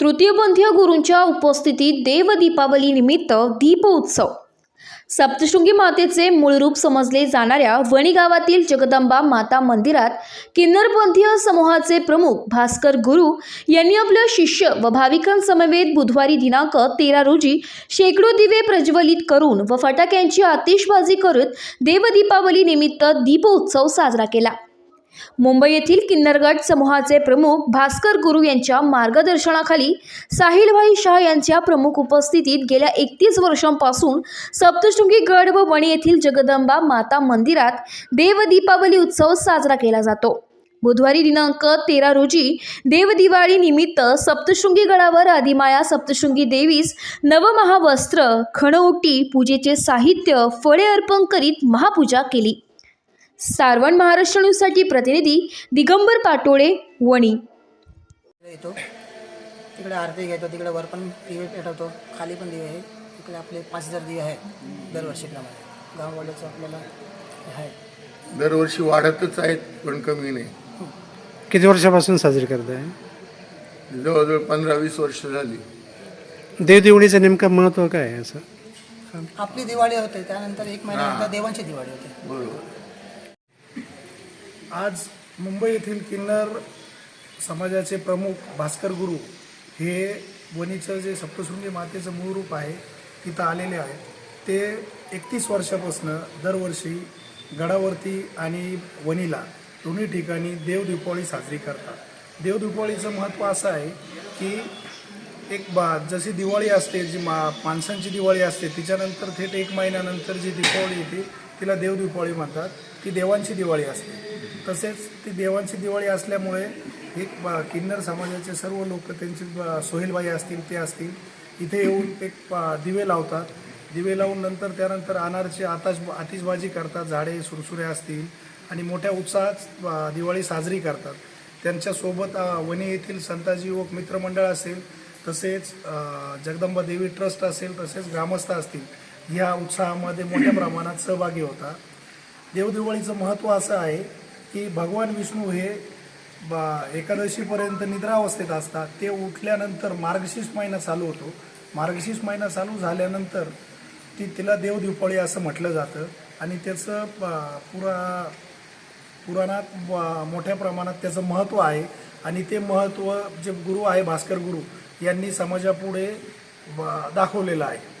तृतीयपंथीय गुरूंच्या उपस्थितीत देव दीपावली निमित्त दीप उत्सव. सप्तशृंगी मातेचे मूळ रूप समजले जाणाऱ्या वणी गावातील जगदंबा माता मंदिरात किन्नरपंथीय समूहाचे प्रमुख भास्कर गुरु यांनी आपलं शिष्य व भाविकांसमवेत बुधवारी दिनांक तेरा रोजी शेकडो दिवे प्रज्वलित करून व फटाक्यांची आतिषबाजी करत देवदीपावली निमित्त दीपोत्सव साजरा केला. मुंबई येथील किन्नरगड समूहाचे प्रमुख भास्कर गुरु यांच्या मार्गदर्शनाखाली साहिलभाई शाह यांच्या प्रमुख उपस्थितीत गेल्या एकतीस वर्षांपासून सप्तशृंगी गड व वणी येथील जगदंबा माता मंदिरात देव दीपावली उत्सव साजरा केला जातो. बुधवारी दिनांक तेरा रोजी देवदिवाळी निमित्त सप्तशृंगी गडावर आदिमाया सप्तशृंगी देवीस नवमहावस्त्र खणओटी पूजेचे साहित्य फळे अर्पण करीत महापूजा केली. सारवण महाराष्ट्र न्यूजसाठी प्रतिनिधी दिगंबर पाटोळे वणी. येतो. तिकडे आरती घेतो. तिकडे वर पण दिवे पेटवतो. खाली पण दिवे आहे इकडे आपले पाच हजार दिवे आहे दरवर्षीप्रमाणे. गाववाल्याचं आपल्याला हे आहे. दरवर्षी वाढतच आहेत पण कमी नाही. किती वर्षापासून साजरी करताय? जवळजवळ पंधरा वीस वर्ष झाली. देवदेवणीचं नेमकं महत्त्व काय आहे असं? आपली दिवाळी होते. त्यानंतर एक महिन्यानंतर देवांची दिवाळी होते. बरोबर. आज मुंबई येथील किन्नर समाजाचे प्रमुख भास्कर गुरु हे वणीचं जे सप्तशृंगी मातेचं मूळ रूप आहे तिथं आलेले आहेत. ते एकतीस वर्षापासून दरवर्षी गडावरती आणि वणीला दोन्ही ठिकाणी देवदीपावळी साजरी करतात. देवदीपावळीचं महत्त्व असं आहे की एक बा जशी दिवाळी असते जी मा माणसांची दिवाळी असते तिच्यानंतर थेट एक महिन्यानंतर जी दिपावळी येते तिला देव म्हणतात. ती देवांची दिवाळी असते. तसेच ती देवांची दिवाळी असल्यामुळे एक किन्नर समाजाचे सर्व लोक त्यांचे सोहेलबाई असतील ते असतील इथे येऊन एक दिवे लावतात. दिवे लावून नंतर त्यानंतर अनारचे आताश आतिषबाजी करतात. झाडे सुरसुरे असतील आणि मोठ्या उत्साहात दिवाळी साजरी करतात. त्यांच्यासोबत वणी येथील संताजी युवक मित्रमंडळ असेल. तसेच जगदंबा देवी ट्रस्ट असेल तसेच ग्रामस्थ असतील. या उत्साहामध्ये मोठ्या प्रमाणात सहभागी होता. देवदिवाळीचं महत्त्व असं आहे की भगवान विष्णू हे बा एकादशीपर्यंत निद्रावस्थेत असतात. ते उठल्यानंतर मार्गशीर्ष महिना चालू होतो. मार्गशीर्ष महिना चालू झाल्यानंतर ती तिला देवदिवाळी असं म्हटलं जातं आणि त्याचं पुरा पुराणात मोठ्या प्रमाणात त्याचं महत्त्व आहे. आणि ते महत्त्व जे गुरु आहे भास्कर गुरु यांनी समाजापुढे ब- दाखवलेलं आहे.